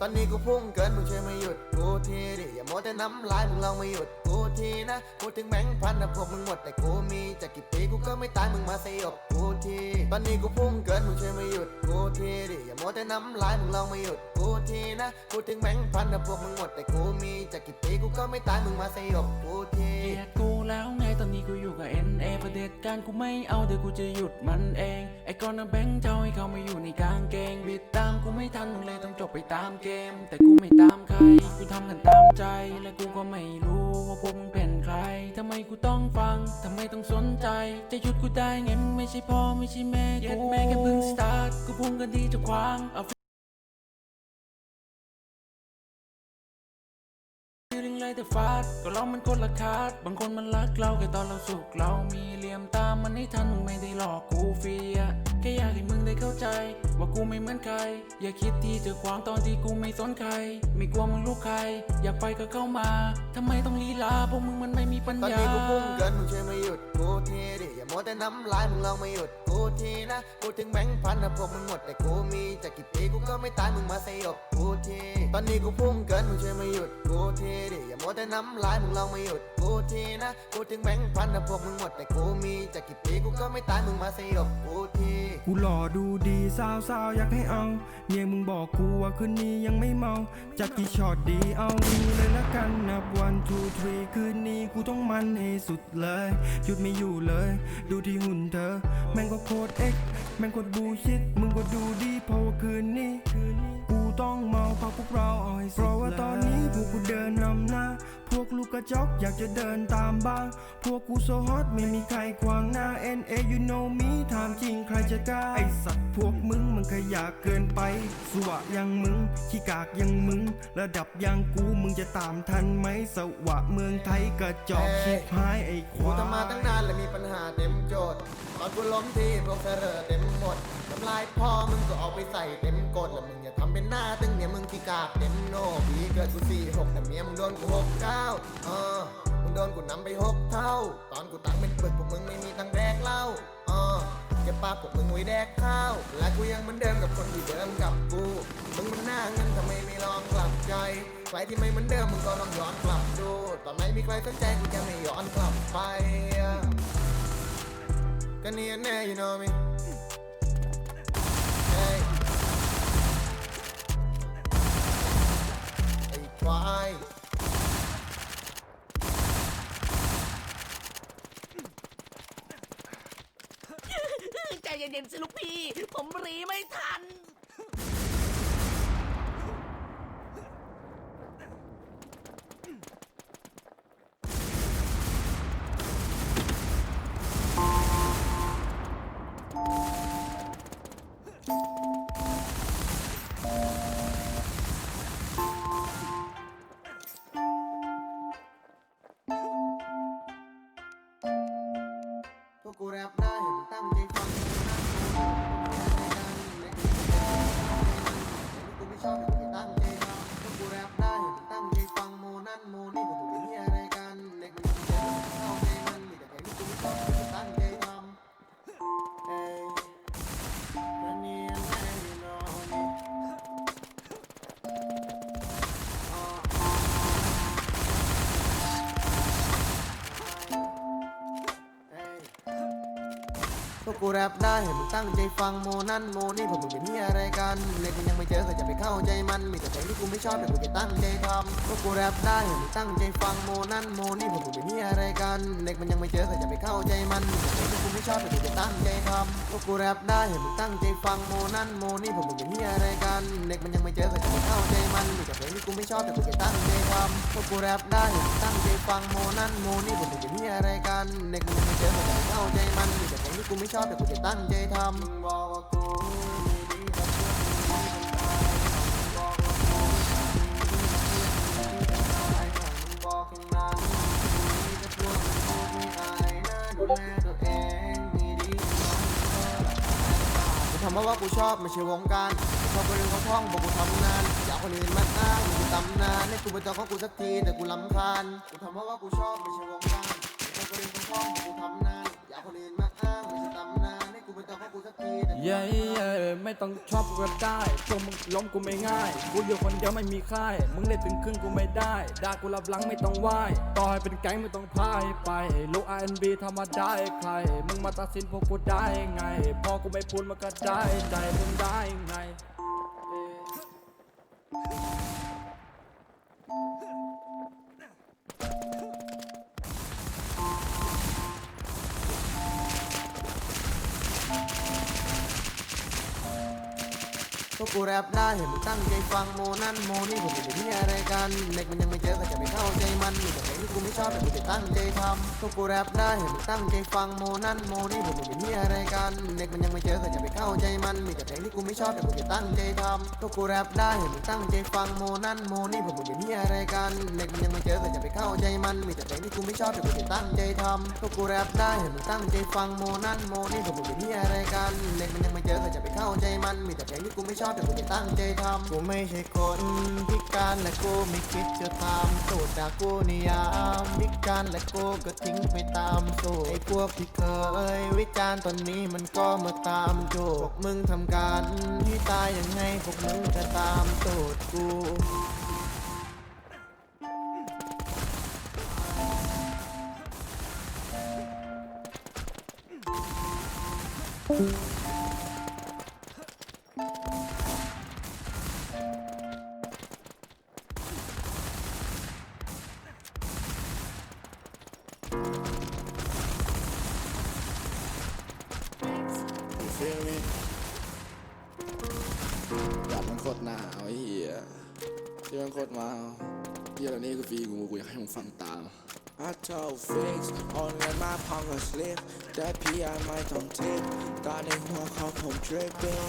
ตอนนี้กูพุ่งเกินมึงช่วยมาหยุดกูทีดิอย่ามัวแต่น้ำลายมึงลองมาหยุดกูทีนะพูดถึงแบงค์พันนะพวกมึงหมดแต่กูมีจากกี่ปีกูก็ไม่ตายมึงมาสยบกูทีตอนนี้กูพุ่งเกินมึงช่วยมาหยุดกูทีดิอย่ามัวแต่น้ำลายมึงลองมาหยุดกูทีนะพูดถึงแบงค์พันนะพวกมึงหมดแต่กูมีจากกี่ปีกูก็ไม่ตายมึงมาสยบกูทีเกลียดกูแล้วไงตอนนี้กูอยู่กับ NA ปร เด็จการกูไม่เอาเดี๋ยวกูจะหยุดมันเอง ไอ้ก้อนน้ำแบงค์เจ้าให้เขามาอยู่ในกางเกงบิดตามกูไม่ทันมึงเลยต้องจบไปตามเกม แต่กูไม่ตามใคร กูทำกันตามใจ และกูก็ไม่รู้ว่าพวกมึงเป็นใครทำไมกูต้องฟังทำไมต้องสนใจ จะหยุดกูได้ไงไม่ใช่พ่อไม่ใช่แม่กูแม่แค่เพิ่งสตาร์ทกูพุ่งกันที่จะขวาง เอา feeling like the fast ก็เรามันคนละคาด บางคนมันรักเราแค่ตอนเราสุขเรามีเหลี่ยมตามมันให้ทันมึงไม่ได้หลอกกูเฟีย แค่อยากให้มึงได้เข้าใจ ว่ากูไม่เหมือนใคร อย่าคิดที่จะขวางตอนที่กูไม่สนใคร ไม่กลัวมึงลูกใคร อยากไปก็เข้ามาทำไมต้องลีลาพวกมึงมันไม่มีปัญตอนญา นี้กูพุ่งเกินมึงช่วยมาหยุดกูทีดิอย่ามัวแต่น้ำลายมึงลองมาหยุดกูทีนะพูถึงแบงค์พันนะพวกมึงหมดแต่กูมีจากกี่ปีกูก็ไม่ตายมึงมาสยบกูทีตอนนี้กูพุ่งเกินมึงช่วยมาหยุดกูทีดิอย่ามัวแต่น้ำลายมึงลองมาหยุดกูทีนะพูถึงแบงค์พันนะพวกมึงหมดแต่กูมีจากกี่ปีกูก็ไม่ตายมึงมาสยบกูทีกูหล่อดูดีสาวสาวๆอยากให้เอา เมียมึงบอกกูว่าคืนนี้ยังไม่เมา จัดกี่ช็อตดีเอาดีเลยละกันนับวันทูทรีคืนนี้กูต้องมันให้สุดเลยหยุดไม่อยู่เลย ดูที่หุ่นเธอ แม่งก็โคตรเอ็กแม่งโคตรบูชิดมึงก็ดูดีเพราะว่าคืนนี้ กูต้องเมาเพราะพวกเราเอาให้สุดเพราะว่าตอนนี้พวกกูเดินนำหน้า พวกลูกกระจอกอยากจะเดินตามบ้าง พวกกูโซฮอตไม่มีใครขวางหน้า N A you know me ถามจริงใครจะกล้า ไอสัตว์พวกมึงมันขยะเกินไป สวะยังมึง ขี้กากยังมึง ระดับยังกูมึงจะตามทันไหมสวะเมืองไทยกระจอกชิบหายไอคกูวายทำมาตั้งนานและมีปัญหาเต็มโจทย์ ตอนกูล้มทีพวกเธอเรอเต็มหมดน้ำลายพ่อมึงก็เอาไปใส่เต็มกดแล้วมึงอย่าทำเป็นหน้าตึงเนี่ยมึงที่กากเต็มโนปีเกิดกูสี่หกแต่เมียมึงโดนกูหกเก้าเออมึงโดนกูนำไปหกเท่า ตอนกูตังเป็นปึกพวกมึงไม่มีตังแดกเหล้าเออเก็บปากพวกมึงไว้แดกข้าว และกูยังเหมือนเดิมกับคนที่เดิมกับกูมึงมันหน้าเงินทำไมไม่ลองกลับใจใครที่ไม่เหมือนเดิมมึงก็ลองย้อนกลับดูตอนไหนมีใครสนใจกูจะไม่ย้อนกลับไป ก็เนียนแน่ you know me hey Hey, why? ใจเย็นๆสิลูกพี่ ผมรีไม่ทัน วกกูแรปได้เห็นมึงตั้งใจฟังโมนั่นโมนี่พวกมึงเป็นเฮียอะไรกันเล็กมึงยังไม่เจอก็จะไปเข้าใจมันมีแต่เพลงที่กูไม่ชอบแต่กูจะตั้งใจทำพวกกูแรปได้เห็นมึงตั้งใจฟังโมนั่นโมนี่พวกมึงเป็นเฮียอะไรกันเล็กมันยังไม่เจอก็จะไปเข้าใจมันมีแต่เพลงที่กูไม่ชอบแต่กูจะตั้งใจทำพวกกูแรปได้เห็นมึงตั้งใจฟังโมนั่นโมนี่พวกมึงเป็นเฮียอะไรกันเล็กมันยังไม่เจอก็จะไปเข้าใจมันมีแต่เพลงที่กูไม่ชอบแต่กูจะตั้งใจทำพวกกูแรปได้เห็นมึงตั้งใจฟังโมนั่นโมนี่พวกมึงเป็นเฮียอะไรกันเล็กมันยังไม่เจอก็จะไปเข้าใจมันมีแต่เพลงที่กูไม่ชอบแต่กูจะตั้งใจทำมึงบอกว่ากูไม่ดีกับเพื่อนมึงบอกว่ากูไม่ดีกับเพื่อนมึงบอกแค่นั้นมีแต่พวกมึงพูดไม่อายนะทำเพราะว่ากูชอบไม่ใช่วงการกูชอบคนอื่นเขาท่องบอกกูทำนานอยากคนอื่นมาอ้างกูตำนานให้กูเป็นเจ้าของกูสักทีแต่กูลำคาญกูทำเพราะว่ากูชอบไม่ใช่วง เย้เย้ไม่ต้องชอบก็ได้ชมมึงล้มกูไม่ง่าย กูอยู่คนเดียวไม่มีค่าย มึงเล่นถึงครึ่งกูไม่ได้ด่ากูรับหลังไม่ต้องไหวต่อให้เป็นแก๊งไม่ต้องพายไปลูก R&B ทำมาได้ใคร มึงมาตัดสินพวกกูได้ไง พอกูไม่พูดมันก็ได้ใจมึงได้ไง พวกกูแรปได้เห็นมึงตั้งใจฟังโมนั่นโมนี่ผมเป็นที่อะไรกันเด็กมันยังไม่เจอก็จะไปเข้าใจมันมีแต่เพลงที่กูไม่ชอบแต่กูจะตั้งใจทำพวกกูแรปได้เห็นมึงตั้งใจฟังโมนั่นโมนี่ผมเป็นที่อะไรกันเด็กมันยังไม่เจอก็จะไปเข้าใจมันมีแต่เพลงที่กูไม่ชอบแต่กูจะตั้งใจทำพวกกูแรปได้เห็นมึงตั้งใจฟังโมนั่นโมนี่ผมเป็นที่อะไรกันเด็กมันยังไม่เจอก็จะไปเข้าใจมันมีแต่เพลงที่กูไม่ชอบแต่กูจะตั้งใจทำพวกกูแรปได้เห็นมึงตั้งใจฟังโมนั่นโมนี่ผมเป็นที่อะไรกันเด็กมันยังไม่เจอก็จะไปเข้าใจมันมีแต่เพลงที่กูไม่ชอบแต่กูจะตั้งใจทำกูไม่ใช่คนพิการและกูไม่คิดจะทำสูตรจากกูนิยามพิการและกูก็ทิ้งไปตามสูตรไอ้พวกที่เคย วิจารณ์ตอนนี้มันก็มาตามจูพวกมึงทำการที่ตายยังไงพวกมึงจะตามสูตรกู You feel me อยามันโคตรหนาวไอ้เหี้ยที่มันโคตรมาเหี้ยแล้วนี่คือฟีกูกูอยากให้มึงฟังตาม I told fix on เงินมาพองกับ slip แต่พี่ไอไม่ต้องทิปตอนในหัวเขาผม dripping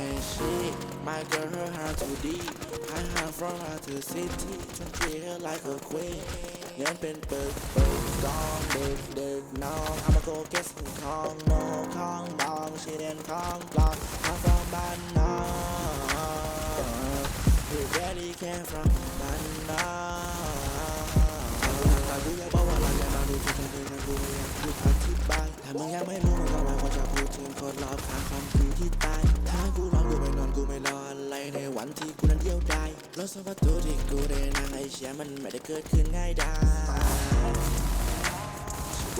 and shit my girl her heart too deep I hide from her to city ฉัน treat her like a queen เงินเป็นปึกปึกกองดึก ดึกน้อง I'ma go get some ของโนของบองชีเดนของปลอม I'm from บ้านนอก You really came from บ้านนอกแต่กูอยากบอกว่าเราอยามาดูที่เธอเดินกูอยากพูดอธิบายถ้ามึงยังไม่รู้มึงก็ไมควรจะพูดถึงคนรอบข้างความคือที่ตายถ้ากูนอนกูไม่นอนกูไม่รออะไรในวันที่กูนั้นเดียวดายรถสวัสดิ์ที่กูได้นั่งไอ้เชี่ยมันไม่ได้เกิดขึ้นง่ายดาย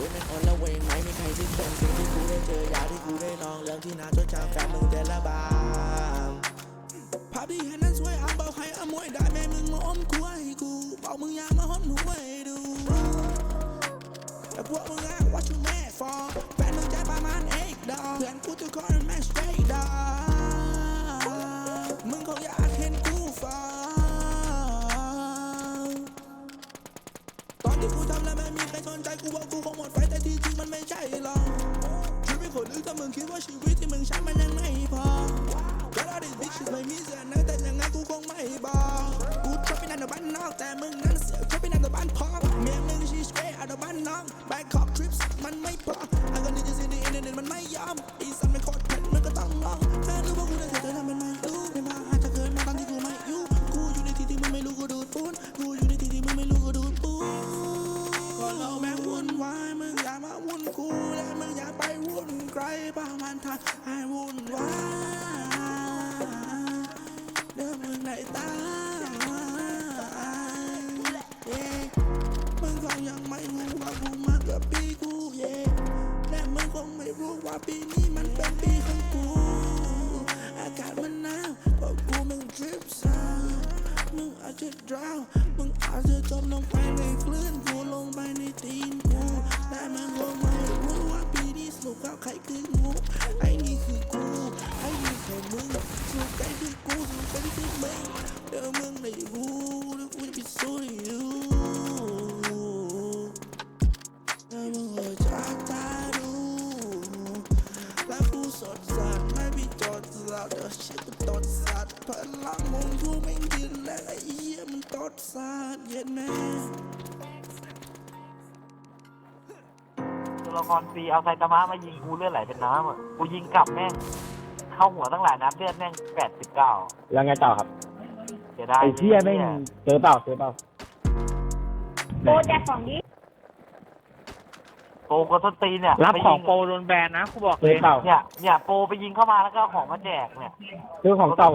ชีวิตมันอ่อนละเวงไหมมีใครที่เป็นสิ่งที่กูได้เจอยาที่กูได้ลองเรื่องที่น่าจดจำแฟนมึงแต่ละบางภาพที่เห็นนั้นสวยอ้างบอกให้อมวยได้แม่มึงมาอมกูให้กูบอกมึงอยากมาหอนหัวให้ดูแต่พวกมึงอ้างว่าชูแม่ฟอแฟนมึงใจประมาณเอกดอกเพื่อนกูทุกคนแม่งสเตรทดอกมึงคงอยากเห็นกูฟอตอนที่กูทำแล้วไม่ มีใครสนใจกูว่ากูคงหมดไฟแต่ที่จริงมันไม่ใช่หรอกชีวิตคนอื่นถ้ามึงคิดว่าชีวิตที่มึงใช้มันยังไม่พอ Got all these bitches ไม่มีเสียนะแต่ยังไงกูคงไม่บอกกูชอบไปนั่นในบ้านนอกแต่มึงนั้นเสียชอบไปนั่นในบ้านพ่อเมียมึง she straight out of บ้านน้อง Bangkok trips มันไม่พอ จจะดราวมึงอาจจะจมลงไปในคลื่นกูลงไปในตีนกูแต่มึงคงไม่รู้ว่าปีนี้สรุปแล้วใครคืองูไอ้นี่คือกูไอ้นี่คือมึงสรุปใครคือกูสรุปใครคือมึงเดี๋ยวมึงได้รู้แล้วกูจะพิสูจน์ให้ดู ตัวละครฟรีเอาไซตามะมายิงกูเลือดไหลเป็นน้ำอะกูยิงกลับแม่ง เข้าหัวตั้งหลายนัดเลือดแม่งแปดสิบเก้าแล้วไงต่อครับ เสียดายไอ้เชี่ยแม่งเจอเปล่าเจอเปล่าโบแจกของดิโปรกดต้นตีนเนี่ยรับไปขยิองโปรโดนแบนนะกูบอกเลยเนี่ยเนี่ยโปรไปยิงเข้ามาแล้วก็เอาของมาแจกเนี่ยคือของเก่า